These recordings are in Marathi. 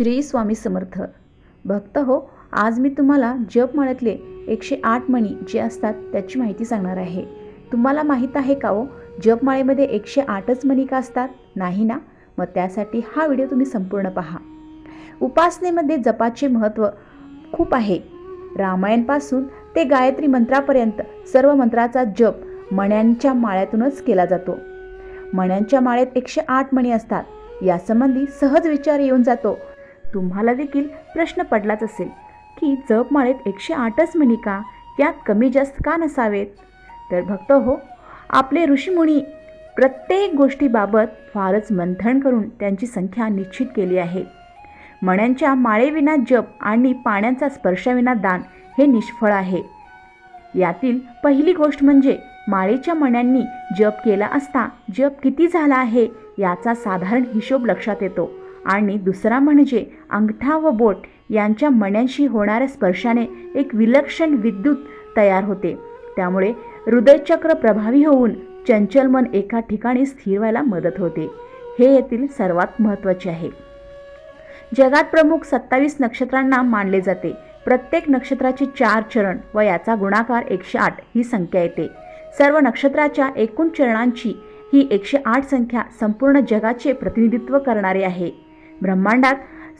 श्री स्वामी समर्थ. भक्त हो आज मी तुम्हाला जपमाळ्यातले एकशे आठ मणी जे असतात त्याची माहिती सांगणार आहे. तुम्हाला माहीत आहे का हो जपमाळेमध्ये एकशे आठच मणी का असतात? नाही ना? मग त्यासाठी हा व्हिडिओ तुम्ही संपूर्ण पहा. उपासनेमध्ये जपाचे महत्त्व खूप आहे. रामायणपासून ते गायत्री मंत्रापर्यंत सर्व मंत्राचा जप मण्यांच्या माळ्यातूनच केला जातो. मण्यांच्या माळेत एकशे आठ मणी असतात. यासंबंधी सहज विचार येऊन जातो. तुम्हाला देखील प्रश्न पडलाच असेल की जपमाळेत एकशे आठच मणी का? यात कमी जास्त का नसावेत? तर भक्त हो आपले ऋषीमुनी प्रत्येक गोष्टीबाबत फारच मंथन करून त्यांची संख्या निश्चित केली आहे. मण्यांच्या माळेविना जप आणि पाण्याचा स्पर्शाविना दान हे निष्फळ आहे. यातील पहिली गोष्ट म्हणजे माळेच्या मण्यांनी जप केला असता जप किती झाला आहे याचा साधारण हिशोब लक्षात येतो. आणि दुसरा म्हणजे अंगठा व बोट यांच्या मण्यांशी होणाऱ्या स्पर्शाने एक विलक्षण विद्युत तयार होते. त्यामुळे हृदयचक्र प्रभावी होऊन चंचल मन एका ठिकाणी स्थिर व्हायला मदत होते. हे येथील सर्वात महत्त्वाचे आहे. जगात प्रमुख सत्तावीस नक्षत्रांना मानले जाते. प्रत्येक नक्षत्राचे चार चरण व याचा गुणाकार एकशे आठ ही संख्या येते. सर्व नक्षत्राच्या एकूण चरणांची ही एकशे आठ संख्या संपूर्ण जगाचे प्रतिनिधित्व करणारे आहे. ब्रह्मांडात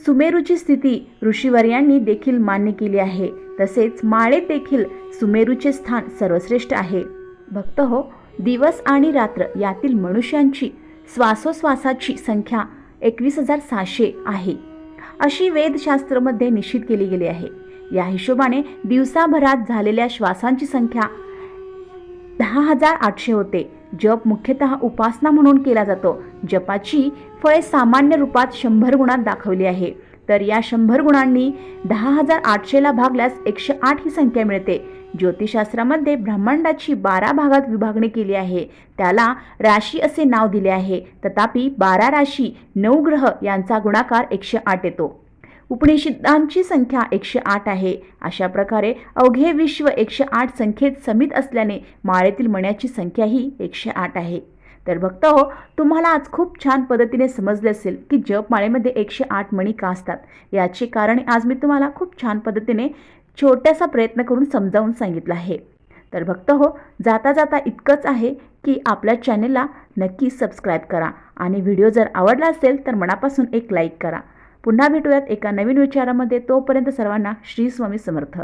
सुमेरूची स्थिती ऋषीवर्यांनी देखील मान्य केली आहे. तसेच माळेत देखील सुमेरूचे स्थान सर्वश्रेष्ठ आहे. भक्त हो दिवस आणि रात्र यातील मनुष्यांची श्वासोश्वासाची संख्या एकवीस हजार सहाशे आहे. अशी वेदशास्त्रमध्ये निश्चित केली गेली आहे. या हिशोबाने दिवसाभरात झालेल्या श्वासांची संख्या दहा हजार आठशे होते. जप मुख्यतः उपासना म्हणून केला जातो. जपाची फळे सामान्य रूपात शंभर गुणात दाखवली आहे. तर या शंभर गुणांनी दहा हजार आठशेला भागल्यास एकशे आठ ही संख्या मिळते. ज्योतिषशास्त्रामध्ये ब्रह्मांडाची बारा भागात विभागणी केली आहे. त्याला राशी असे नाव दिले आहे. तथापि बारा राशी नऊ ग्रह यांचा गुणाकार एकशे आठ येतो. उपनिषदांची संख्या एकशे आठ आहे. अशा प्रकारे अवघे विश्व एकशे आठ संख्येत समित असल्याने माळेतील मण्याची संख्या ही एकशे आठ आहे. तर भक्त हो तुम्हाला आज खूप छान पद्धतीने समजले असेल की जप माळेमध्ये एकशे आठ मणी का असतात. याचे कारण आज मी तुम्हाला खूप छान पद्धतीने छोट्यासा प्रयत्न करून समजावून सांगितलं आहे. तर भक्त हो जाता जाता इतकंच आहे की आपल्या चॅनेलला नक्की सबस्क्राईब करा आणि व्हिडिओ जर आवडला असेल तर मनापासून एक लाईक करा. पुन्हा भेटूयात एका नवीन विचारामध्ये. तोपर्यंत सर्वांना श्री स्वामी समर्थ.